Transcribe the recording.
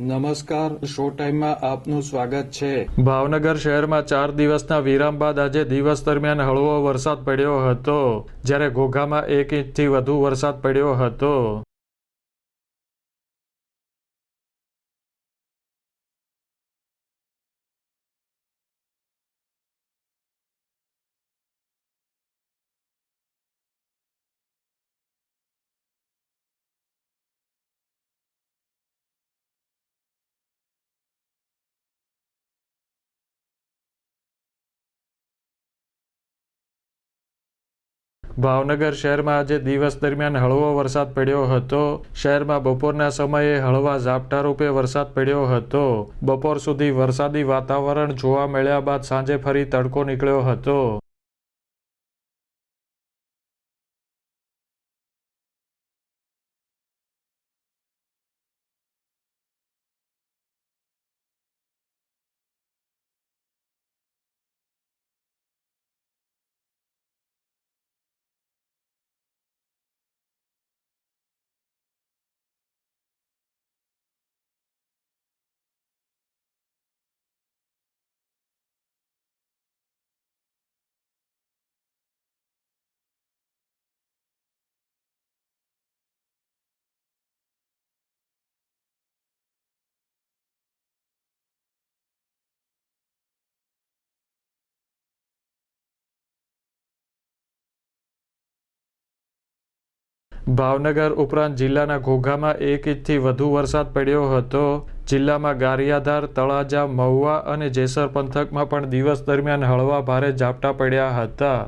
નમસ્કાર, શો ટાઈમમાં આપનું સ્વાગત છે. ભાવનગર શહેરમાં ચાર દિવસના વિરામ બાદ આજે દિવસ દરમિયાન હળવો વરસાદ પડ્યો હતો. જ્યારે ઘોઘામાં એક ઇંચથી વધુ વરસાદ પડ્યો હતો. ભાવનગર શહેરમાં આજે દિવસ દરમિયાન હળવો વરસાદ પડ્યો હતો. શહેરમાં બપોરના સમયે હળવા ઝાપટા રૂપે વરસાદ પડ્યો હતો. બપોર સુધી વરસાદી વાતાવરણ જોવા મળ્યા બાદ સાંજે ફરી તડકો નીકળ્યો હતો. ભાવનગર ઉપરાંત જિલ્લાના ઘોઘામાં એક ઇંચથી વધુ વરસાદ પડ્યો હતો. જિલ્લામાં ગારિયાધાર, તળાજા, મહુવા અને જેસર પંથકમાં પણ દિવસ દરમિયાન હળવા ભારે ઝાપટા પડ્યા હતા.